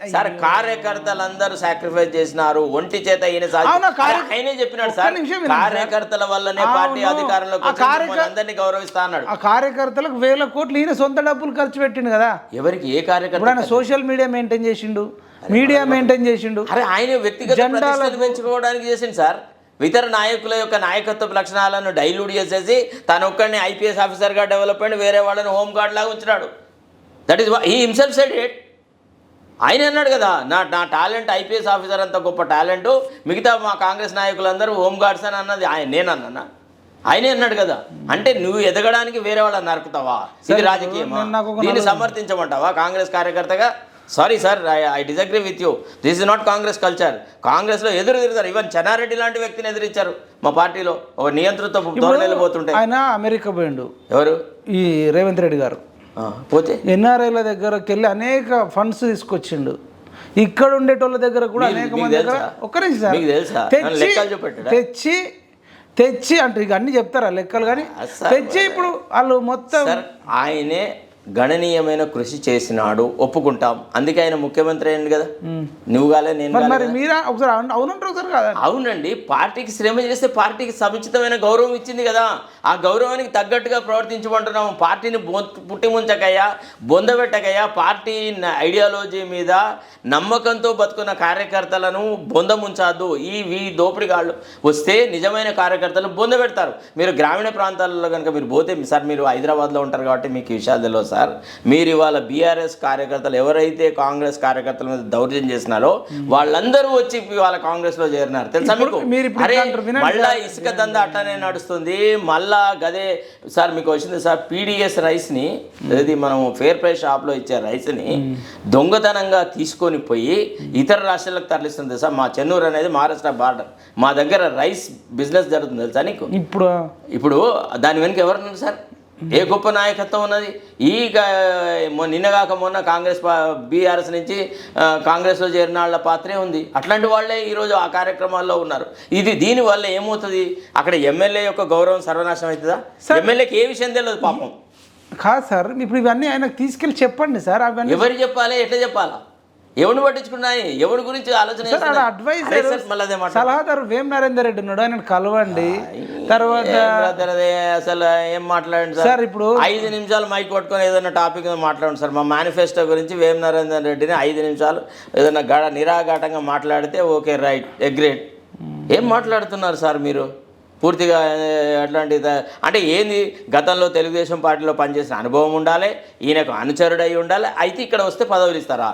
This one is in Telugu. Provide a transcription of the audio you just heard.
సార్ కార్యకర్తలందరూ సాక్రిఫైస్ చేసినారు. ఒంటి చేత ఈయన ఆయనే చెప్పినాడు సార్. కార్యకర్తల వల్లనే పార్టీ. అధికారంలోకి అందరినీ గౌరవిస్తా అన్నాడు. ఆ కార్యకర్తలకు వేల కోట్లు ఈయన సొంత డబ్బులు ఖర్చు పెట్టిండు కదా. ఎవరికి ఏ కార్యకర్త ఆయన సోషల్ మీడియా మెయింటైన్ చేసిండు. మీడియా మెయింటైన్ చేసిండు. అరే ఆయన వ్యక్తిగత ప్రతిష్టలు పెంచుకోవడానికి చేసింది సార్. ఇతర నాయకుల యొక్క నాయకత్వ లక్షణాలను డైల్యూట్ చేసేసి తను ఒక్కడిని ఐపీఎస్ ఆఫీసర్గా డెవలప్ అయిన వేరే వాళ్ళని హోమ్ గార్డ్ లాగా ఉంచినాడు. That is he himself said it ఆయన అన్నాడు కదా నా నా టాలెంట్ ఐపీఎస్ ఆఫీసర్ అంత గొప్ప టాలెంట్ మిగతా మా కాంగ్రెస్ నాయకులందరూ హోమ్ గార్డ్స్ అని అన్నది ఆయన నేను అన్నా ఆయనే అన్నాడు కదా అంటే నువ్వు ఎదగడానికి వేరే వాళ్ళని నరుకుతావా? ఇది రాజకీయమా? ఒక దీన్ని సమర్థించమంటావా కాంగ్రెస్ కార్యకర్తగా? Sorry sir I disagree with you this is not Congress culture కాంగ్రెస్లో ఎదురు తిరుగుతారు. ఈవెన్ చెన్నారెడ్డి లాంటి వ్యక్తిని ఎదిరించారు మా పార్టీలో. ఒక ధోరణిలో పోతుంటే. ఆయన అమెరికా పోయిండు. ఎవరు? ఈ రేవంత్ రెడ్డి గారు. పోతే ఎన్ఆర్ఐల దగ్గరకి వెళ్ళి అనేక ఫండ్స్ తీసుకొచ్చిండు ఇక్కడ ఉండేటోళ్ళ దగ్గర కూడా అనేక మంది దగ్గర తెలుసా? ఒక్క నిమిషం సార్. తెచ్చి? తెచ్చి తెచ్చి అంటే ఇక అన్ని చెప్తారా లెక్కలు కానీ తెచ్చి ఇప్పుడు వాళ్ళు మొత్తం ఆయనే గణనీయమైన కృషి చేసినాడు ఒప్పుకుంటాం. అందుకే ఆయన ముఖ్యమంత్రి అయింది కదా. నువ్వు కాలే నేను మరి ఒకసారి అవునంటారు ఒకసారి కాదా? అవునండి. పార్టీకి శ్రమ చేస్తే పార్టీకి సముచితమైన గౌరవం ఇచ్చింది కదా. ఆ గౌరవానికి తగ్గట్టుగా ప్రవర్తించమంటున్నాము. పార్టీని బొ పుట్టి ముంచకయ్యా బొందబెట్టకయ్యా పార్టీ ఐడియాలజీ మీద నమ్మకంతో బతుకున్న కార్యకర్తలను బొందముంచద్దు ఈ ఈ దోపిడిగాళ్ళు వస్తే నిజమైన కార్యకర్తలు బొందబెడతారు మీరు గ్రామీణ ప్రాంతాలలో కనుక మీరు పోతే సార్ మీరు హైదరాబాద్లో ఉంటారు కాబట్టి మీకు విషయాలు తెలియదు సార్. మీరు ఇవాళ బీఆర్ఎస్ కార్యకర్తలు ఎవరైతే కాంగ్రెస్ కార్యకర్తల మీద దౌర్జన్యం చేసినారో వాళ్ళందరూ వచ్చి ఇవాళ కాంగ్రెస్లో చేరినారు. తెలుసా మీకు? మళ్ళా సార్. ఇసుక దందా అట్లనే నడుస్తుంది. మళ్ళా గదే సార్ మీకు వచ్చింది సార్ పీడిఎస్ రైస్ని అది మనం ఫేర్ ప్రైస్ షాప్లో ఇచ్చే రైస్ని దొంగతనంగా తీసుకొని పోయి ఇతర రాష్ట్రాలకు తరలిస్తుంది సార్ మా చెన్నూరు అనేది మహారాష్ట్ర బార్డర్. మా దగ్గర రైస్ బిజినెస్ జరుగుతుంది తెలుసా నీకు? ఇప్పుడు? ఇప్పుడు దాని వెనుక ఎవరున్నారు సార్? ఏ గొప్ప నాయకత్వం ఉన్నది? ఈ నిన్నగాక మొన్న కాంగ్రెస్ బీఆర్ఎస్ నుంచి కాంగ్రెస్లో చేరిన వాళ్ళ పాత్రే ఉంది. అట్లాంటి వాళ్ళే ఈరోజు ఆ కార్యక్రమాల్లో ఉన్నారు. ఇది దీని వల్ల ఏమవుతుంది? అక్కడ ఎమ్మెల్యే యొక్క గౌరవం సర్వనాశనం అవుతుందా? ఎమ్మెల్యేకి ఏ విషయం తెలియదు పాపం. కాదు సార్ ఇప్పుడు ఇవన్నీ ఆయనకు తీసుకెళ్ళి చెప్పండి సార్ అవన్నీ ఎవరు చెప్పాలి? ఎట్లా చెప్పాలా? ఎవరిని పట్టించుకున్నాయి? ఎవరి గురించి ఆలోచన సార్ ఆడ చేస్తున్నారు? అడ్వైజ్ అరే సార్, మళ్ళీ అదే మాట. సలహాదారు వేం నరేందర్ రెడ్డి ఉన్నాడు ఆయన కలవండి. తర్వాత అసలు ఏం మాట్లాడండి సార్? ఇప్పుడు ఐదు నిమిషాలు మైక్ పట్టుకొని ఏదైనా టాపిక్ మాట్లాడండి సార్. మా మేనిఫెస్టో గురించి వేం నరేందర్ రెడ్డిని ఐదు నిమిషాలు ఏదైనా గడ నిరాఘాటంగా మాట్లాడితే ఓకే రైట్ అగ్రేట్ ఏం మాట్లాడుతున్నారు సార్ మీరు? పూర్తిగా అట్లాంటి అంటే ఏంది? గతంలో తెలుగుదేశం పార్టీలో పనిచేసిన అనుభవం ఉండాలి ఈయనకు అనుచరుడై ఉండాలి అయితే ఇక్కడ వస్తే పదవులు ఇస్తారా?